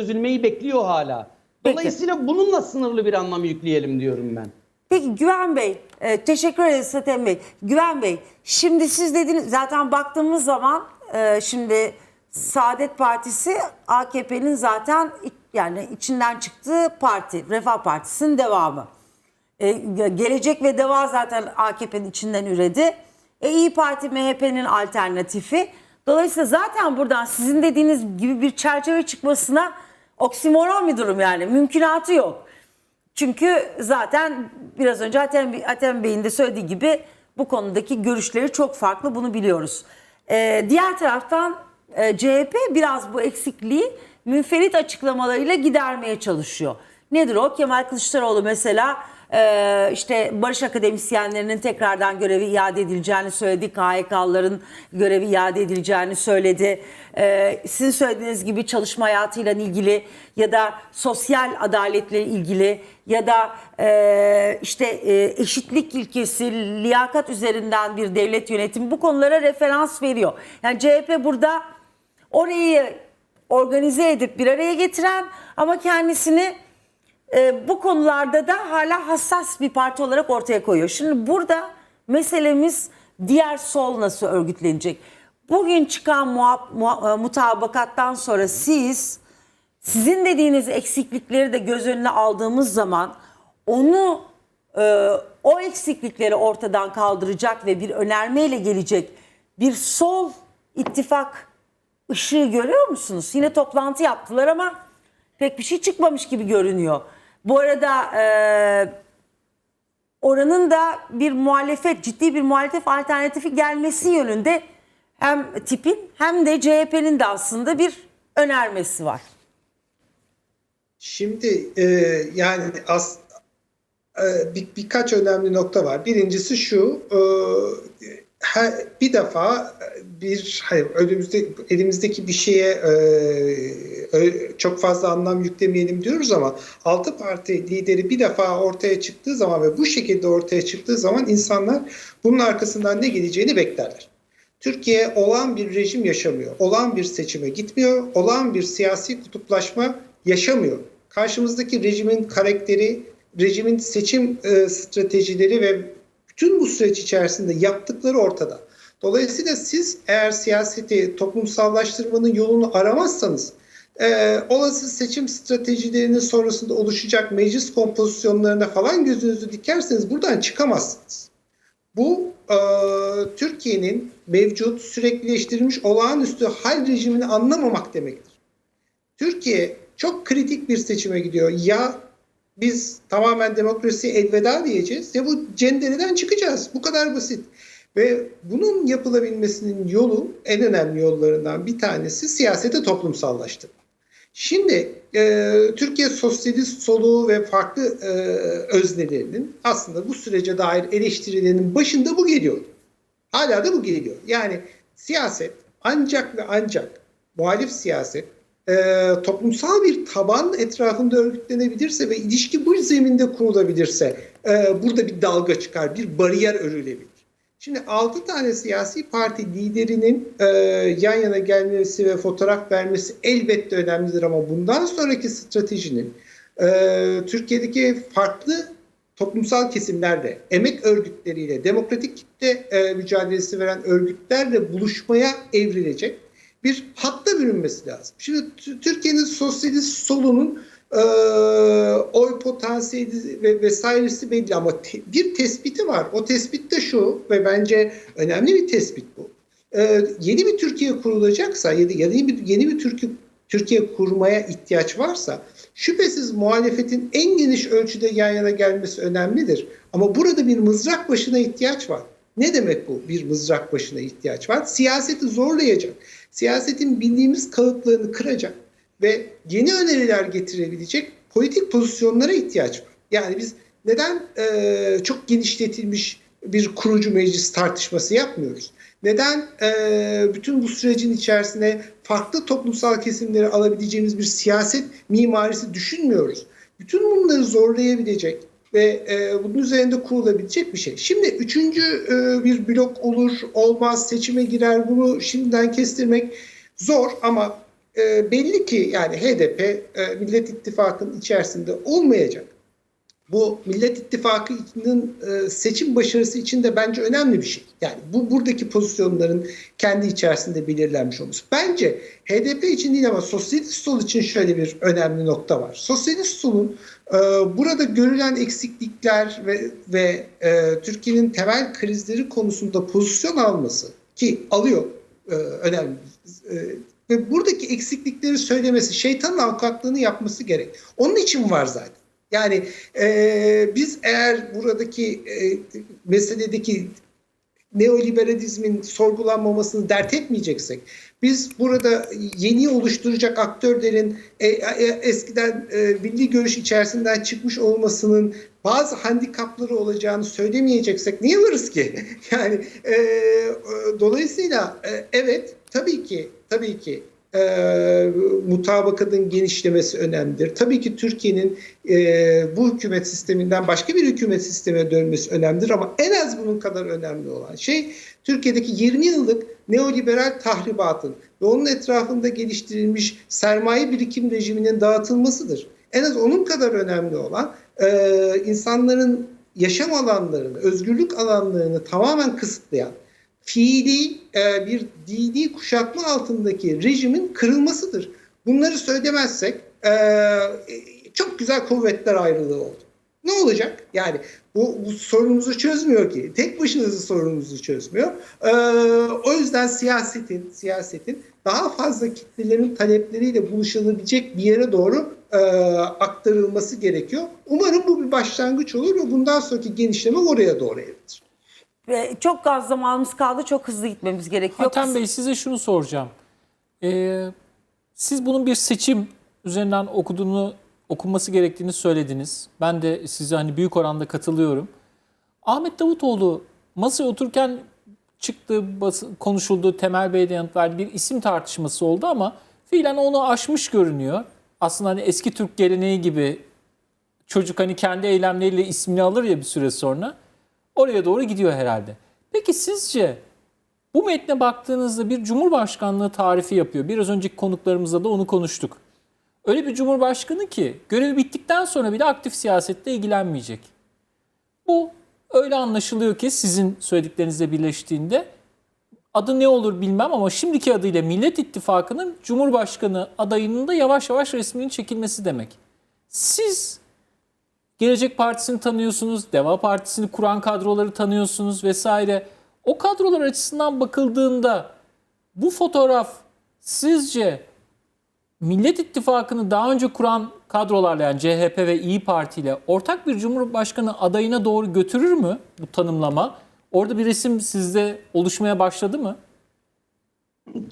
çözülmeyi bekliyor hala. Dolayısıyla bununla sınırlı bir anlam yükleyelim diyorum ben. Peki Güven Bey, e, teşekkür ederiz Satem Bey. Güven Bey, şimdi siz dediniz zaten baktığımız zaman e, şimdi Saadet Partisi AKP'nin zaten iç- yani içinden çıktığı parti, Refah Partisi'nin devamı. E, ge- gelecek ve Deva zaten AKP'nin içinden üredi. E, İyi Parti MHP'nin alternatifi. Dolayısıyla zaten buradan sizin dediğiniz gibi bir çerçeve çıkmasına oksimoron bir durum yani. Mümkünatı yok. Çünkü zaten biraz önce Atem, Atem Bey'in de söylediği gibi bu konudaki görüşleri çok farklı bunu biliyoruz. Ee, diğer taraftan e, CHP biraz bu eksikliği münferit açıklamalarıyla gidermeye çalışıyor. Nedir o? Kemal Kılıçdaroğlu mesela e, işte barış akademisyenlerinin tekrardan görevi iade edileceğini söyledi. KHK'ların görevi iade edileceğini söyledi. E, sizin söylediğiniz gibi çalışma hayatıyla ilgili ya da sosyal adaletle ilgili ya da e, işte e, eşitlik ilkesi, liyakat üzerinden bir devlet yönetimi bu konulara referans veriyor. Yani CHP burada orayı organize edip bir araya getiren ama kendisini e, bu konularda da hala hassas bir parti olarak ortaya koyuyor. Şimdi burada meselemiz diğer sol nasıl örgütlenecek? Bugün çıkan muha- muha- e, mutabakattan sonra siz sizin dediğiniz eksiklikleri de göz önüne aldığımız zaman onu e, o eksiklikleri ortadan kaldıracak ve bir önermeyle gelecek bir sol ittifak ışığı görüyor musunuz? Yine toplantı yaptılar ama pek bir şey çıkmamış gibi görünüyor. Bu arada e, oranın da bir muhalefet, ciddi bir muhalefet alternatifi gelmesi yönünde hem tipin hem de CHP'nin de aslında bir önermesi var. Şimdi e, yani as, e, bir, birkaç önemli nokta var. Birincisi şu, e, her, bir defa bir hayır, önümüzde elimizdeki bir şeye e, ö- çok fazla anlam yüklemeyelim diyoruz ama altı parti lideri bir defa ortaya çıktığı zaman ve bu şekilde ortaya çıktığı zaman insanlar bunun arkasından ne geleceğini beklerler. Türkiye olan bir rejim yaşamıyor. Olan bir seçime gitmiyor. Olan bir siyasi kutuplaşma yaşamıyor. Karşımızdaki rejimin karakteri, rejimin seçim e, stratejileri ve bütün bu süreç içerisinde yaptıkları ortada. Dolayısıyla siz eğer siyaseti toplumsallaştırmanın yolunu aramazsanız e, olası seçim stratejilerinin sonrasında oluşacak meclis kompozisyonlarına falan gözünüzü dikerseniz buradan çıkamazsınız. Bu e, Türkiye'nin mevcut süreklileştirilmiş olağanüstü hal rejimini anlamamak demektir. Türkiye çok kritik bir seçime gidiyor. Ya biz tamamen demokrasiye elveda diyeceğiz ya bu cendereden çıkacağız. Bu kadar basit. Ve bunun yapılabilmesinin yolu en önemli yollarından bir tanesi siyasete toplumsallaştırma. Şimdi e, Türkiye sosyalist soluğu ve farklı e, öznelerinin aslında bu sürece dair eleştirilerinin başında bu geliyor. Hala da bu geliyor. Yani siyaset ancak ve ancak muhalif siyaset e, toplumsal bir taban etrafında örgütlenebilirse ve ilişki bu zeminde kurulabilirse e, burada bir dalga çıkar, bir bariyer örülebilir. Şimdi 6 tane siyasi parti liderinin e, yan yana gelmesi ve fotoğraf vermesi elbette önemlidir ama bundan sonraki stratejinin e, Türkiye'deki farklı toplumsal kesimlerde emek örgütleriyle, demokratik kitle e, mücadelesi veren örgütlerle buluşmaya evrilecek bir hatta bürünmesi lazım. Şimdi Türkiye'nin sosyalist solunun e, oy potansiyeli ve vesairesi belli ama te- bir tespiti var. O tespit de şu ve bence önemli bir tespit bu. E, yeni bir Türkiye kurulacaksa ya da yeni bir yeni bir Türkiye Türkiye kurmaya ihtiyaç varsa şüphesiz muhalefetin en geniş ölçüde yan yana gelmesi önemlidir. Ama burada bir mızrak başına ihtiyaç var. Ne demek bu bir mızrak başına ihtiyaç var? Siyaseti zorlayacak. Siyasetin bildiğimiz kalıplarını kıracak ve yeni öneriler getirebilecek politik pozisyonlara ihtiyaç var. Yani biz neden e, çok genişletilmiş bir kurucu meclis tartışması yapmıyoruz? Neden e, bütün bu sürecin içerisine farklı toplumsal kesimleri alabileceğimiz bir siyaset mimarisi düşünmüyoruz? Bütün bunları zorlayabilecek ve e, bunun üzerinde kurulabilecek bir şey. Şimdi üçüncü e, bir blok olur olmaz seçime girer bunu şimdiden kestirmek zor ama e, belli ki yani HDP e, Millet İttifakı'nın içerisinde olmayacak. Bu Millet İttifakı'nın e, seçim başarısı için de bence önemli bir şey. Yani bu buradaki pozisyonların kendi içerisinde belirlenmiş olması. Bence HDP için değil ama sosyalist sol için şöyle bir önemli nokta var. Sosyalist solun e, burada görülen eksiklikler ve ve e, Türkiye'nin temel krizleri konusunda pozisyon alması ki alıyor e, önemli. E, ve buradaki eksiklikleri söylemesi, şeytanın avukatlığını yapması gerek. Onun için var zaten. Yani e, biz eğer buradaki e, meseledeki neoliberalizmin sorgulanmamasını dert etmeyeceksek, biz burada yeni oluşturacak aktörlerin e, e, eskiden e, milli görüş içerisinden çıkmış olmasının bazı handikapları olacağını söylemeyeceksek niye varız ki? Yani e, e, dolayısıyla e, evet tabii ki tabii ki e, mutabakatın genişlemesi önemlidir. Tabii ki Türkiye'nin e, bu hükümet sisteminden başka bir hükümet sistemine dönmesi önemlidir ama en az bunun kadar önemli olan şey Türkiye'deki 20 yıllık neoliberal tahribatın ve onun etrafında geliştirilmiş sermaye birikim rejiminin dağıtılmasıdır. En az onun kadar önemli olan e, insanların yaşam alanlarını, özgürlük alanlarını tamamen kısıtlayan, fiili e, bir dini kuşatma altındaki rejimin kırılmasıdır. Bunları söylemezsek e, çok güzel kuvvetler ayrılığı oldu. Ne olacak? Yani bu, bu sorunumuzu çözmüyor ki. Tek başınıza sorunumuzu çözmüyor. E, o yüzden siyasetin siyasetin daha fazla kitlelerin talepleriyle buluşulabilecek bir yere doğru e, aktarılması gerekiyor. Umarım bu bir başlangıç olur ve bundan sonraki genişleme oraya doğru evrilir. Ve çok az zamanımız kaldı. Çok hızlı gitmemiz gerekiyor. Hatem Bey size şunu soracağım. Ee, siz bunun bir seçim üzerinden okuduğunu okunması gerektiğini söylediniz. Ben de size hani büyük oranda katılıyorum. Ahmet Davutoğlu masaya otururken çıktı, bası- konuşuldu, Temel Bey de yanıt verdi. Bir isim tartışması oldu ama fiilen onu aşmış görünüyor. Aslında hani eski Türk geleneği gibi çocuk hani kendi eylemleriyle ismini alır ya bir süre sonra. Oraya doğru gidiyor herhalde. Peki sizce bu metne baktığınızda bir cumhurbaşkanlığı tarifi yapıyor. Biraz önceki konuklarımızla da onu konuştuk. Öyle bir cumhurbaşkanı ki görevi bittikten sonra bile aktif siyasette ilgilenmeyecek. Bu öyle anlaşılıyor ki sizin söylediklerinizle birleştiğinde adı ne olur bilmem ama şimdiki adıyla Millet İttifakı'nın Cumhurbaşkanı adayının da yavaş yavaş resminin çekilmesi demek. Siz Gelecek Partisi'ni tanıyorsunuz, Deva Partisi'ni kuran kadroları tanıyorsunuz vesaire. O kadrolar açısından bakıldığında bu fotoğraf sizce Millet İttifakı'nı daha önce kuran kadrolarla yani CHP ve İyi Parti ile ortak bir cumhurbaşkanı adayına doğru götürür mü bu tanımlama? Orada bir resim sizde oluşmaya başladı mı?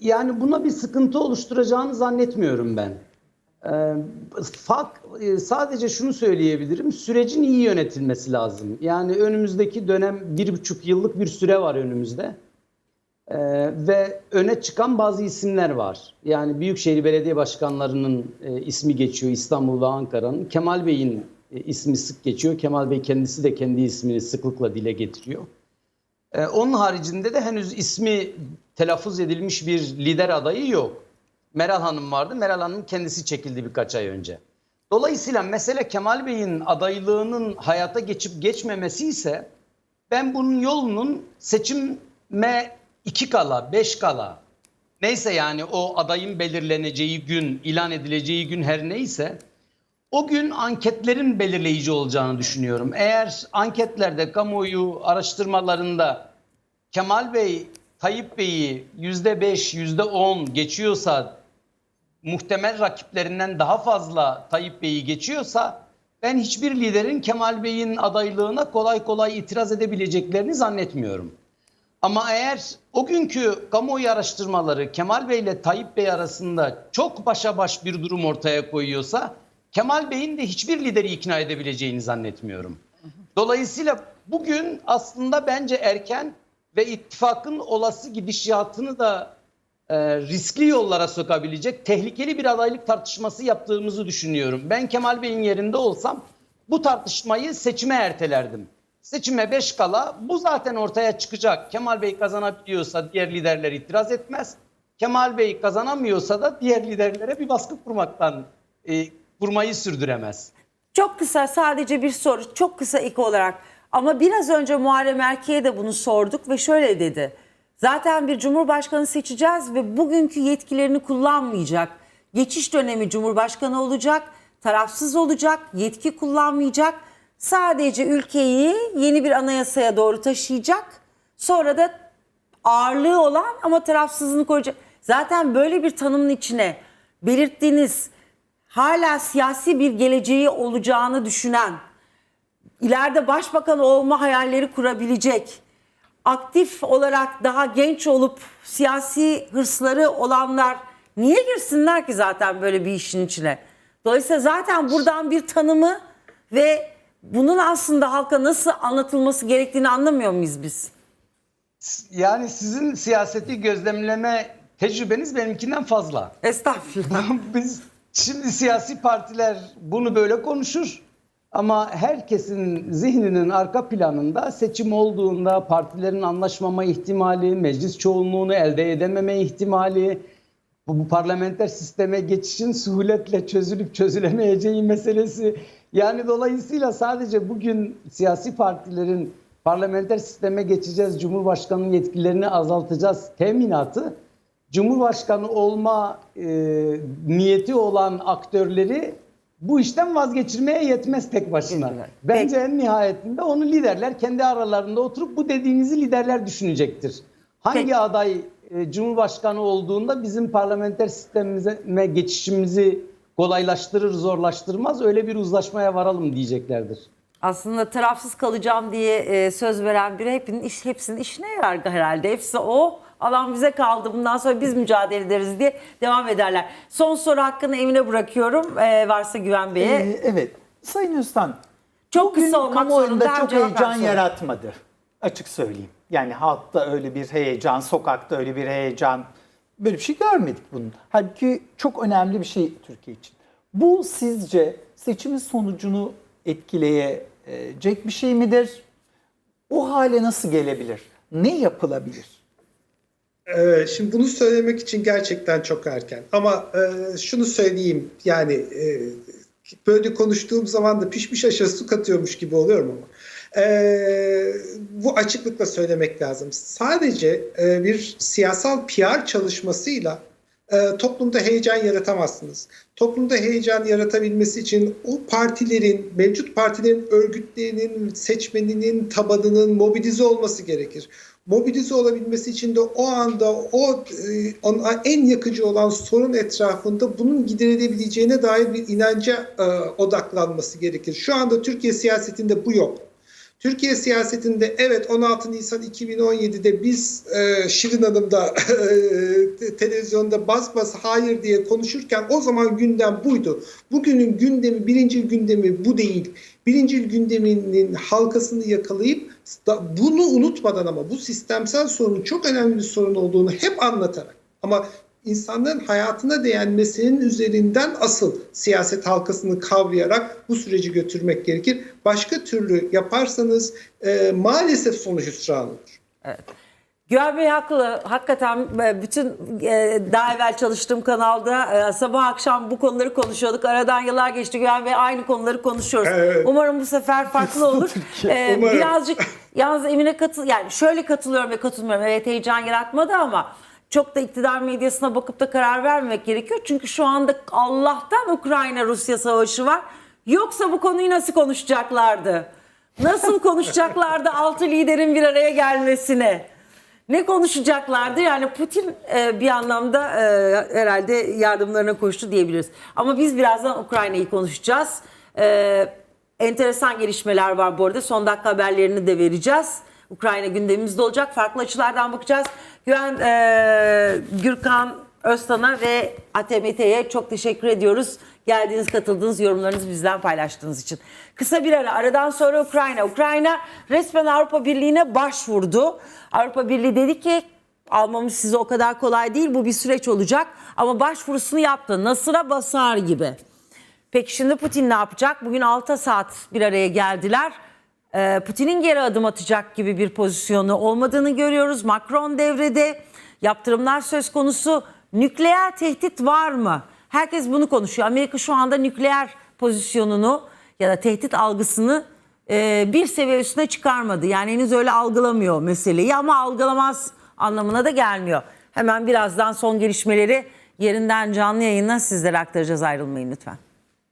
Yani buna bir sıkıntı oluşturacağını zannetmiyorum ben. Ee, Fark, e, sadece şunu söyleyebilirim. Sürecin iyi yönetilmesi lazım. Yani önümüzdeki dönem bir buçuk yıllık bir süre var önümüzde. Ee, ve öne çıkan bazı isimler var. Yani Büyükşehir Belediye Başkanlarının e, ismi geçiyor İstanbul Ankara'nın. Kemal Bey'in e, ismi sık geçiyor. Kemal Bey kendisi de kendi ismini sıklıkla dile getiriyor. Ee, onun haricinde de henüz ismi telaffuz edilmiş bir lider adayı yok. Meral Hanım vardı. Meral Hanım kendisi çekildi birkaç ay önce. Dolayısıyla mesele Kemal Bey'in adaylığının hayata geçip geçmemesi ise ben bunun yolunun seçime iki kala, beş kala neyse yani o adayın belirleneceği gün, ilan edileceği gün her neyse o gün anketlerin belirleyici olacağını düşünüyorum. Eğer anketlerde, kamuoyu araştırmalarında Kemal Bey, Tayyip Bey'i yüzde beş, yüzde on geçiyorsa, muhtemel rakiplerinden daha fazla Tayyip Bey'i geçiyorsa, ben hiçbir liderin Kemal Bey'in adaylığına kolay kolay itiraz edebileceklerini zannetmiyorum. Ama eğer o günkü kamuoyu araştırmaları Kemal Bey ile Tayyip Bey arasında çok başa baş bir durum ortaya koyuyorsa Kemal Bey'in de hiçbir lideri ikna edebileceğini zannetmiyorum. Dolayısıyla bugün aslında bence erken ve ittifakın olası gidişatını da e, riskli yollara sokabilecek tehlikeli bir adaylık tartışması yaptığımızı düşünüyorum. Ben Kemal Bey'in yerinde olsam bu tartışmayı seçime ertelerdim. Seçime 5 kala bu zaten ortaya çıkacak. Kemal Bey kazanabiliyorsa diğer liderler itiraz etmez. Kemal Bey kazanamıyorsa da diğer liderlere bir baskı kurmaktan e, kurmayı sürdüremez. Çok kısa sadece bir soru. Çok kısa ilk olarak. Ama biraz önce Muharrem Erke'ye de bunu sorduk ve şöyle dedi. Zaten bir cumhurbaşkanı seçeceğiz ve bugünkü yetkilerini kullanmayacak. Geçiş dönemi cumhurbaşkanı olacak, tarafsız olacak, yetki kullanmayacak. Sadece ülkeyi yeni bir anayasaya doğru taşıyacak. Sonra da ağırlığı olan ama tarafsızlığını koruyacak. Zaten böyle bir tanımın içine belirttiğiniz hala siyasi bir geleceği olacağını düşünen, ileride başbakan olma hayalleri kurabilecek, aktif olarak daha genç olup siyasi hırsları olanlar niye girsinler ki zaten böyle bir işin içine? Dolayısıyla zaten buradan bir tanımı ve bunun aslında halka nasıl anlatılması gerektiğini anlamıyor muyuz biz? Yani sizin siyaseti gözlemleme tecrübeniz benimkinden fazla. Estağfurullah. Biz şimdi siyasi partiler bunu böyle konuşur. Ama herkesin zihninin arka planında seçim olduğunda partilerin anlaşmama ihtimali, meclis çoğunluğunu elde edememe ihtimali, bu, bu parlamenter sisteme geçişin suhuletle çözülüp çözülemeyeceği meselesi. Yani dolayısıyla sadece bugün siyasi partilerin parlamenter sisteme geçeceğiz, Cumhurbaşkanı'nın yetkilerini azaltacağız teminatı Cumhurbaşkanı olma e, niyeti olan aktörleri bu işten vazgeçirmeye yetmez tek başına. Bence en nihayetinde onu liderler kendi aralarında oturup bu dediğinizi liderler düşünecektir. Hangi Peki. aday e, Cumhurbaşkanı olduğunda bizim parlamenter sistemimize geçişimizi kolaylaştırır, zorlaştırmaz öyle bir uzlaşmaya varalım diyeceklerdir. Aslında tarafsız kalacağım diye e, söz veren biri hepinin iş, hepsinin işine yarar herhalde. Hepsi o alan bize kaldı bundan sonra biz mücadele ederiz diye devam ederler. Son soru hakkını Emine bırakıyorum e, varsa Güven Bey'e. Ee, evet. Sayın Öztan, Çok kısa olmak zorunda, çok heyecan yaratmadı. Açık söyleyeyim. Yani halkta öyle bir heyecan, sokakta öyle bir heyecan. Böyle bir şey görmedik bunun. Halbuki çok önemli bir şey Türkiye için. Bu sizce seçimin sonucunu etkileyecek bir şey midir? O hale nasıl gelebilir? Ne yapılabilir? Ee, Şimdi bunu söylemek için gerçekten çok erken. Ama e, şunu söyleyeyim yani e, böyle konuştuğum zaman da pişmiş aşağı su katıyormuş gibi oluyorum ama. E, bu açıklıkla söylemek lazım. Sadece e, bir siyasal PR çalışmasıyla e, toplumda heyecan yaratamazsınız. Toplumda heyecan yaratabilmesi için o partilerin, mevcut partilerin örgütlerinin, seçmeninin, tabanının mobilize olması gerekir. Mobilize olabilmesi için de o anda o e, ona en yakıcı olan sorun etrafında bunun giderilebileceğine dair bir inanca e, odaklanması gerekir. Şu anda Türkiye siyasetinde bu yok. Türkiye siyasetinde evet 16 Nisan 2017'de biz e, Şirin Hanım'da e, televizyonda bas bas hayır diye konuşurken o zaman gündem buydu. Bugünün gündemi, birinci gündemi bu değil. Birinci gündeminin halkasını yakalayıp bunu unutmadan ama bu sistemsel sorunun çok önemli bir sorun olduğunu hep anlatarak ama insanların hayatına değen meselenin üzerinden asıl siyaset halkasını kavrayarak bu süreci götürmek gerekir. Başka türlü yaparsanız e, maalesef sonuç hüsran olur. Güven Bey haklı. Hakikaten e, bütün e, daha evvel çalıştığım kanalda e, sabah akşam bu konuları konuşuyorduk. Aradan yıllar geçti Güven Bey aynı konuları konuşuyoruz. Evet. Umarım bu sefer farklı olur. E, birazcık yalnız Emine katıl yani şöyle katılıyorum ve katılmıyorum. Evet heyecan yaratmadı ama çok da iktidar medyasına bakıp da karar vermemek gerekiyor. Çünkü şu anda Allah'tan Ukrayna-Rusya savaşı var. Yoksa bu konuyu nasıl konuşacaklardı? Nasıl konuşacaklardı altı liderin bir araya gelmesine? Ne konuşacaklardı? Yani Putin e, bir anlamda e, herhalde yardımlarına koştu diyebiliriz. Ama biz birazdan Ukrayna'yı konuşacağız. E, enteresan gelişmeler var bu arada. Son dakika haberlerini de vereceğiz. Ukrayna gündemimizde olacak. Farklı açılardan bakacağız. Güven e, Gürkan Öztan'a ve ATMT'ye çok teşekkür ediyoruz. Geldiğiniz, katıldığınız, yorumlarınızı bizden paylaştığınız için. Kısa bir ara, aradan sonra Ukrayna. Ukrayna resmen Avrupa Birliği'ne başvurdu. Avrupa Birliği dedi ki almamız size o kadar kolay değil. Bu bir süreç olacak. Ama başvurusunu yaptı. Nasır'a basar gibi. Peki şimdi Putin ne yapacak? Bugün 6 saat bir araya geldiler. Ee, Putin'in geri adım atacak gibi bir pozisyonu olmadığını görüyoruz. Macron devrede. yaptırımlar söz konusu. Nükleer tehdit var mı? Herkes bunu konuşuyor. Amerika şu anda nükleer pozisyonunu ya da tehdit algısını e, bir seviye üstüne çıkarmadı. Yani henüz öyle algılamıyor meseleyi ama algılamaz anlamına da gelmiyor. Hemen birazdan son gelişmeleri yerinden canlı yayına sizlere aktaracağız. Ayrılmayın lütfen.